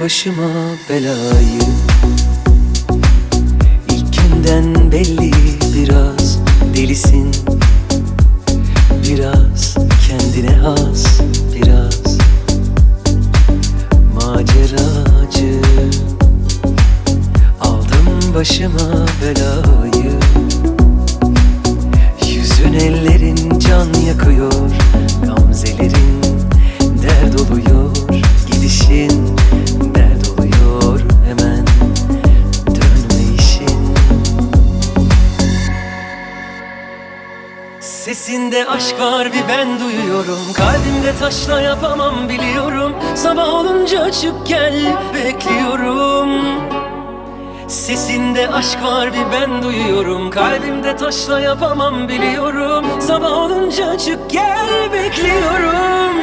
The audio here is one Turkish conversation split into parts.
başıma belayı. İlkinden belli biraz delisin. Biraz kendine has biraz Maceracı. Aldım başıma belayı. Yüzün ellerin can yakıyor Gamzelerin Sesinde aşk var bir ben duyuyorum. Kalbimde taşla yapamam biliyorum. Sabah olunca çık gel bekliyorum. Sesinde aşk var bir ben duyuyorum. Kalbimde taşla yapamam biliyorum. Sabah olunca çık gel bekliyorum.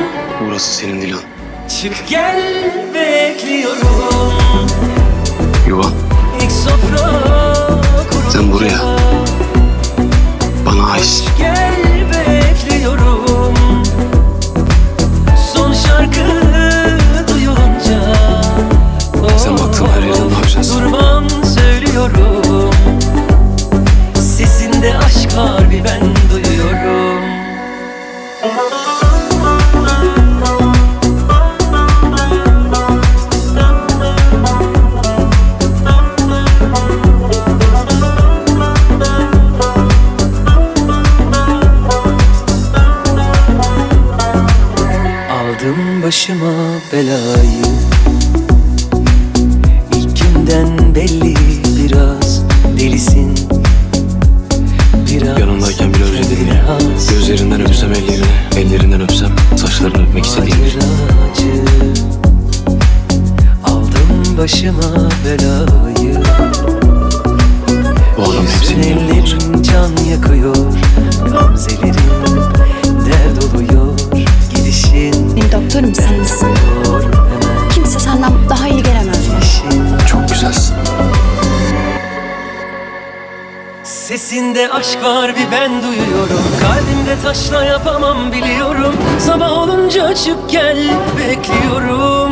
Burası senin Dilan. Çık gel bekliyorum. Yuva. İlk sofra kurulunca Sen buraya. Durmam söylüyorum. Sesinde aşk var bir ben duyuyorum. Aldım başıma belayı başıma belayı. Olacak. ellerin can yakıyor Gamzelerin dert oluyor. Gidişin Benim doktorum sensin. Kimse senden daha iyi gelemez. Çok güzelsin. Sesinde aşk var bir ben duyuyorum. Kalbimde taşla yapamam biliyorum. Sabah olunca çık gel bekliyorum